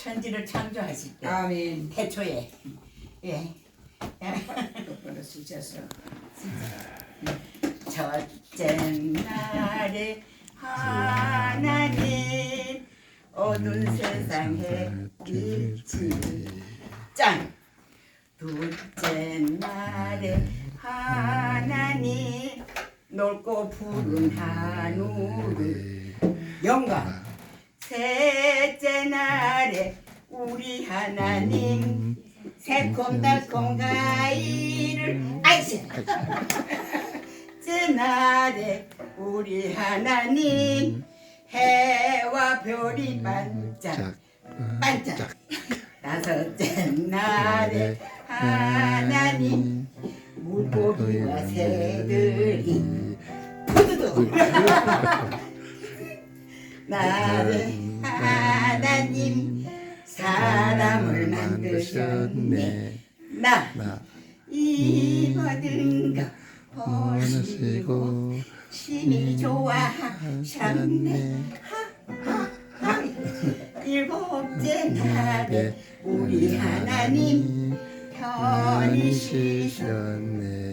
천지를 창조하실 때. 아멘. 태초에. 예. 똑바로 쓰셔서. 첫째 날에 하나님 어두운 세상에 빛이 짱 둘째 날에 하나님 넓고 푸른 하늘을 영광. 셋 째 날에 우리 하나님 새콤달콤 가위를 아이씨. 째 날에 우리 하나님 해와 별이 반짝 반짝. 다섯째 날에 하나님 물고기와 새들이 푸드득 날에 하나님 사람을 만드셨네. 나 나. 이 모든 것 보시고 원하시고 심히 좋아하셨네. 일곱째 날에 우리 하나님 편히 쉬셨네